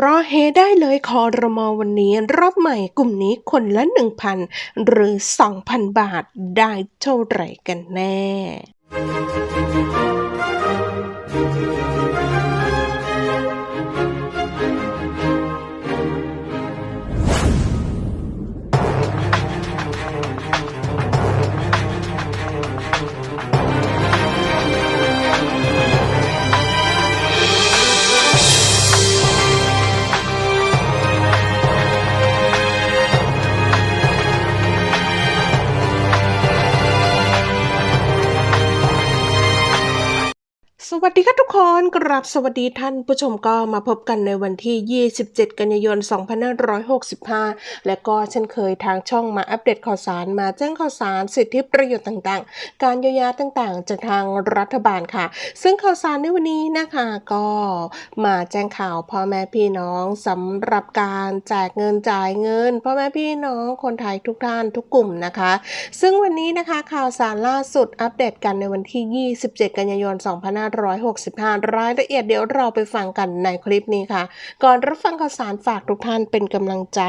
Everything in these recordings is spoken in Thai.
รอเฮได้เลยคอรมอวันนี้ รอบใหม่กลุ่มนี้คนละ 1,000 หรือ 2,000 บาทได้เท่าไหร่กันแน่ วัสดีค่ะทุกคนกราบสวัสดีท่านผู้ชมก็มาพบกันในวันที่ 27 กันยายน 2565 และก็เช่นเคยทางช่องมาอัปเดตข่าวสารมาแจ้งข่าวสารสิทธิประโยชน์ต่างๆ การเยียวยาต่างๆ จากทางรัฐบาลค่ะ ซึ่งข่าวสารในวันนี้นะคะก็มาแจ้งข่าวพ่อแม่พี่น้องสำหรับการแจกเงินจ่ายเงินพ่อแม่พี่น้องคนไทยทุกท่านทุกกลุ่มนะคะ ซึ่งวันนี้นะคะข่าวสารล่าสุดอัปเดตกันในวันที่ 27 กันยายน2565 รายละเอียดเดี๋ยวเราไปฟังกันในคลิปนี้ค่ะ ก่อนรับฟังข่าวสารฝากทุกท่านเป็นกำลังใจ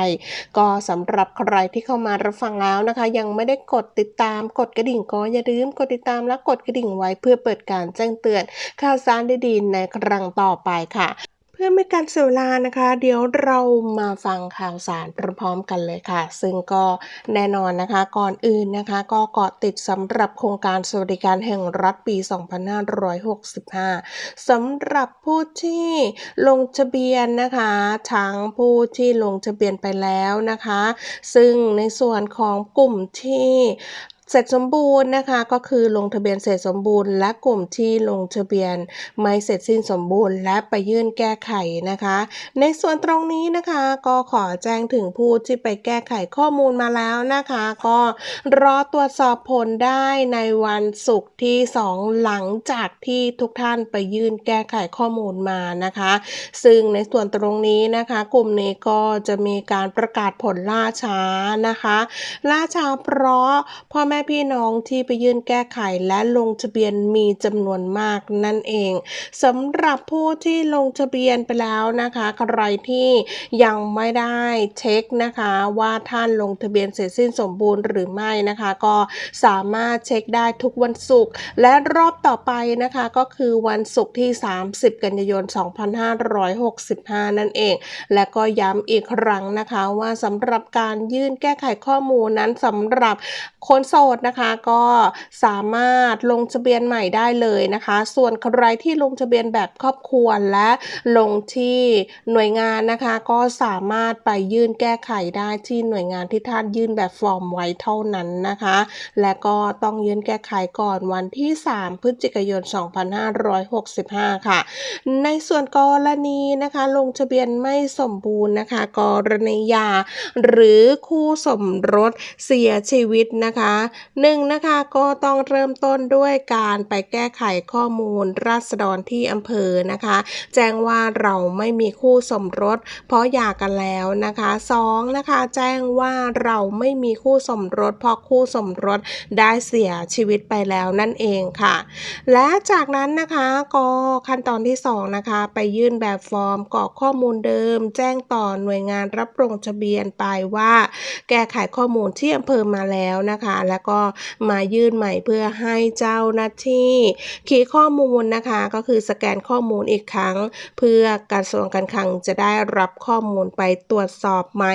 ก็สำหรับใครที่เข้ามารับฟังแล้วนะคะ ยังไม่ได้กดติดตามกดกระดิ่งก็อย่าลืมกดติดตามและกดกระดิ่งไว้เพื่อเปิดการแจ้งเตือนข่าวสารดีๆในครั้งต่อไปค่ะ พื่อไม่การเสียเวลานะคะ เดี๋ยวเรามาฟังข่าวสารพร้อมๆกันเลยค่ะ ซึ่งก็แน่นอนนะคะก่อนอื่นนะคะ ก็เกาะติดสำหรับโครงการสวัสดิการแห่งรัฐปี 2565สำหรับผู้ที่ลงทะเบียนนะคะทั้งผู้ที่ลงทะเบียนไปแล้วนะคะ ซึ่งในส่วนของกลุ่มที่ เสร็จสมบูรณ์นะคะก็คือลงทะเบียนเสร็จสมบูรณ์ และกลุ่มที่ลงทะเบียนไม่เสร็จสิ้นสมบูรณ์ และไปยื่นแก้ไขนะคะ ในส่วนตรงนี้นะคะก็ขอแจ้งถึงผู้ที่ไปแก้ไขข้อมูลมาแล้วนะคะ ก็รอตรวจสอบผลได้ในวันศุกร์ที่ 2 หลังจากที่ทุกท่านไปยื่นแก้ไขข้อมูลมานะคะ ซึ่งในส่วนตรงนี้นะคะ กลุ่มนี้ก็จะมีการประกาศผลล่าช้านะคะ ล่าช้าเพราะพ่อแม่พี่น้องที่ไปยื่นแก้ไขและลงทะเบียนมีจำนวนมากนั่นเองสำหรับผู้ที่ลงทะเบียนไปแล้วนะคะ ใครที่ยังไม่ได้เช็คนะคะว่าท่านลงทะเบียนเสร็จสิ้นสมบูรณ์หรือไม่นะคะ ก็สามารถเช็คได้ทุกวันศุกร์และรอบต่อไปนะคะก็คือวันศุกร์ที่ 30 กันยายน 2565 นั่นเอง และก็ย้ำอีกครั้งนะคะว่าสำหรับการยื่นแก้ไขข้อมูลนั้นสำหรับคนโสดนะคะก็สามารถลงทะเบียนใหม่ได้เลยนะคะ ส่วนใครที่ลงทะเบียนแบบครอบครัวและลงที่หน่วยงานนะคะ ก็สามารถไปยื่นแก้ไขได้ที่หน่วยงานที่ท่านยื่นแบบฟอร์มไว้เท่านั้นนะคะ และก็ต้องยื่นแก้ไขก่อนวันที่ 3 พฤศจิกายน 2565 ค่ะ ในส่วนกรณีนะคะ ลงทะเบียนไม่สมบูรณ์นะคะ กรณียา หรือคู่สมรสเสียชีวิตนะคะหนึ่งนะคะก็ต้องเริ่มต้นด้วยการไปแก้ไขข้อมูลราษฎรที่อำเภอนะคะ แจ้งว่าเราไม่มีคู่สมรส เพราะหย่ากันแล้วนะคะสองนะคะแจ้งว่าเราไม่มีคู่สมรส เพราะคู่สมรสได้เสียชีวิตไปแล้วนั่นเองค่ะ และจากนั้นนะคะก็ขั้นตอนที่ 2 นะคะ ไปยื่นแบบฟอร์มกรอกข้อมูลเดิม แจ้งต่อหน่วยงานรับลงทะเบียนไปว่า แก้ไขข้อมูลที่อำเภอมาแล้วนะคะ แล้วก็มายื่นใหม่เพื่อให้เจ้าหน้าที่คีย์ข้อมูลนะคะก็คือสแกนข้อมูลอีกครั้ง เพื่อกระทรวงการคลังจะได้รับข้อมูลไปตรวจสอบใหม่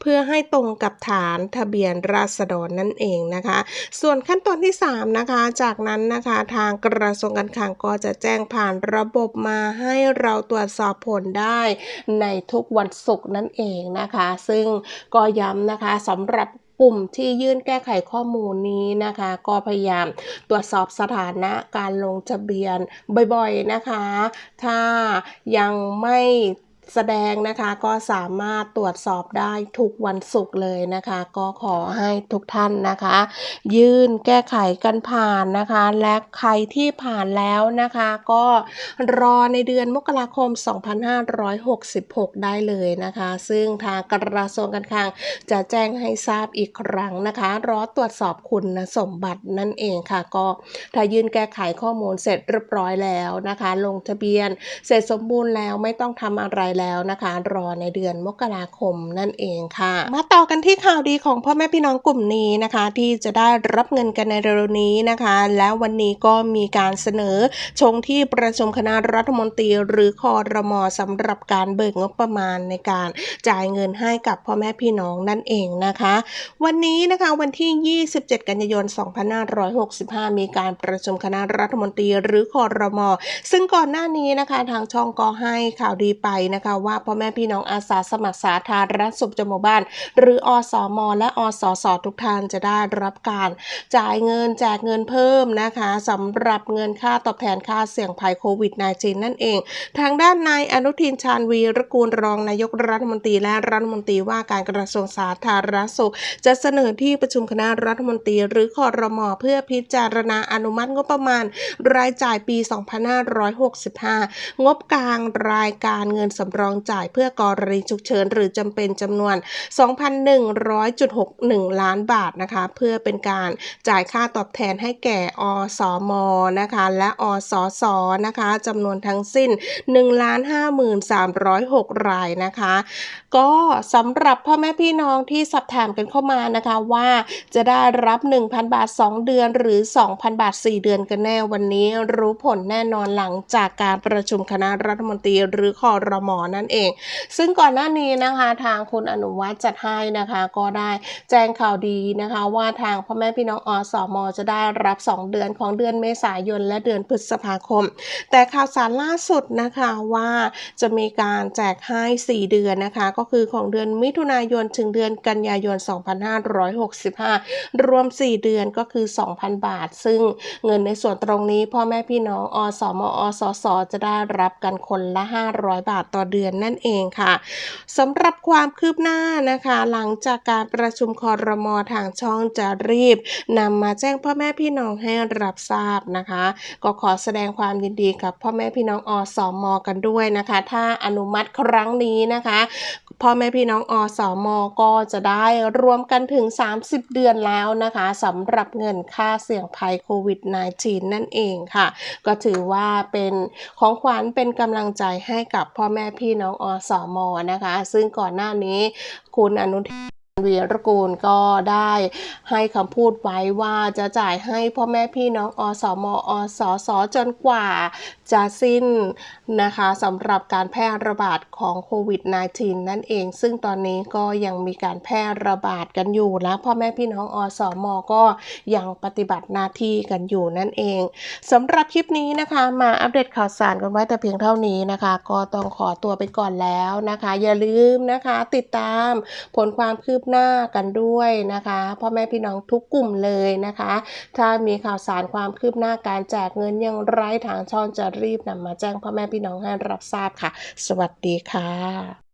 เพื่อให้ตรงกับฐานทะเบียนราษฎรนั่นเองนะคะ ส่วนขั้นตอนที่ 3 นะคะ จากนั้นนะคะทางกระทรวงการคลังก็จะแจ้งผ่านระบบมาให้เราตรวจสอบผลได้ในทุกวันศุกร์นั่นเองนะคะ ซึ่งก็ย้ำนะคะสำหรับ ลุ่มที่ยื่นแก้ไขข้อมูลนี้นะคะ ก็พยายามตรวจสอบสถานะการลงทะเบียนบ่อยๆนะคะ ถ้ายังไม่ แสดงนะคะก็สามารถตรวจสอบได้ทุกวันศุกร์เลยนะคะ ก็ขอให้ทุกท่านนะคะ ยื่นแก้ไขกันผ่านนะคะ และใครที่ผ่านแล้วนะคะ ก็รอในเดือนมกราคม 2566 ได้เลยนะคะ ซึ่งทางกระทรวงการคลังจะแจ้งให้ทราบอีกครั้งนะคะ รอตรวจสอบคุณสมบัตินั่นเองค่ะ ก็ถ้ายื่นแก้ไขข้อมูลเสร็จเรียบร้อยแล้วนะคะ ลงทะเบียนเสร็จสมบูรณ์แล้วไม่ต้องทำอะไรแล้วนะคะ รอในเดือนมกราคมนั่นเองค่ะ มาต่อกันที่ข่าวดีของพ่อแม่พี่น้องกลุ่มนี้นะคะ ที่จะได้รับเงินกันในเร็วนี้นะคะ แล้ววันนี้ก็มีการเสนอชงที่ประชุมคณะรัฐมนตรีหรือคอรมอสำหรับการเบิกงบประมาณในการจ่ายเงินให้กับพ่อแม่พี่น้องนั่นเองนะคะ วันนี้นะคะวันที่ 27 กันยายน 2565 มีการประชุมคณะรัฐมนตรีหรือคอรมอซึ่งก่อนหน้านี้นะคะทางช่องก็ให้ข่าวดีไปนะคะว่าพ่อแม่พี่น้องอาสาสมัครสาธารณสุขจมูกบ้าน หรืออสมและอสสทุกท่านจะได้รับการจ่ายเงินแจกเงินเพิ่มนะคะสำหรับเงินค่าตอบแทนค่าเสี่ยงภัยโควิด -19 นั่นเอง ทางด้านนายอนุทินชาญวีรกูลรองนายกรัฐมนตรีและรัฐมนตรีว่าการกระทรวงสาธารณสุข จะเสนอที่ประชุมคณะรัฐมนตรี หรือคอรมอเพื่อพิจารณาอนุมัติงบประมาณ รายจ่ายปี 2565 งบกลางรายการเงินสำรองจ่ายเพื่อกรณีฉุกเฉินหรือจำเป็นจำนวน 2,100.61 ล้านบาทนะคะ เพื่อเป็นการจ่ายค่าตอบแทนให้แก่อสมนะคะ และอสสนะคะจำนวนทั้งสิ้น 1,53,306 รายนะคะ ก็สำหรับพ่อแม่พี่น้องที่สอบถามกันเข้ามานะคะว่าจะได้รับ 1,000 บาท 2 เดือนหรือ 2,000 บาท 4 เดือนกันแน่วันนี้รู้ผลแน่นอนหลังจากการประชุมคณะรัฐมนตรีหรือคอรมอนั่นเอง ซึ่งก่อนหน้านี้นะคะทางคุณอนุวัฒน์จัดให้นะคะก็ได้แจ้งข่าวดีนะคะว่าทางพ่อแม่พี่น้องอสมจะได้รับ 2 เดือนของเดือนเมษายนและเดือนพฤษภาคม แต่ข่าวสารล่าสุดนะคะว่าจะมีการแจกให้ 4 เดือนนะคะก็คือของเดือนมิถุนายนถึงเดือนกันยายน 2565 รวม 4 เดือนก็คือ 2,000 บาท ซึ่งเงินในส่วนตรงนี้พ่อแม่พี่น้องอสมอสสจะได้รับกันคนละ 500 บาทต่อเดือนนั่นเองค่ะสำหรับความคืบหน้านะคะ หลังจากการประชุมคอรมอทางช่องจะรีบนำมาแจ้งพ่อแม่พี่น้องให้รับทราบนะคะ ก็ขอแสดงความยินดีกับพ่อแม่พี่น้องอสมกันด้วยนะคะ ถ้าอนุมัติครั้งนี้นะคะ พ่อแม่พี่น้องอสมก็จะได้รวมกันถึง 30 เดือนแล้วนะคะสำหรับเงินค่าเสี่ยงภัยโควิด -19 นั่นเองค่ะ ก็ถือว่าเป็นของขวัญเป็นกำลังใจให้กับพ่อแม่พี่น้องอสมนะคะ ซึ่งก่อนหน้านี้คุณอนุทินวีรกูลก็ได้ให้คำพูดไว้ว่าจะจ่ายให้พ่อแม่พี่น้องอสมอสสจนกว่า จะสิ้นนะคะสำหรับการแพร่ระบาดของโควิด -19 นั่นเอง ซึ่งตอนนี้ก็ยังมีการแพร่ระบาดกันอยู่และพ่อแม่พี่น้องอสมอก็ยังปฏิบัติหน้าที่กันอยู่นั่นเองสำหรับคลิปนี้นะคะมาอัปเดตข่าวสารกันไว้แต่เพียงเท่านี้นะคะ ก็ต้องขอตัวไปก่อนแล้วนะคะ อย่าลืมนะคะติดตามผลความคืบหน้ากันด้วยนะคะพ่อแม่พี่น้องทุกกลุ่มเลยนะคะ ถ้ามีข่าวสารความคืบหน้าการแจกเงินย่างไรทางช่องจะรีบนำมาแจ้งพ่อแม่พี่น้องให้รับทราบค่ะ สวัสดีค่ะ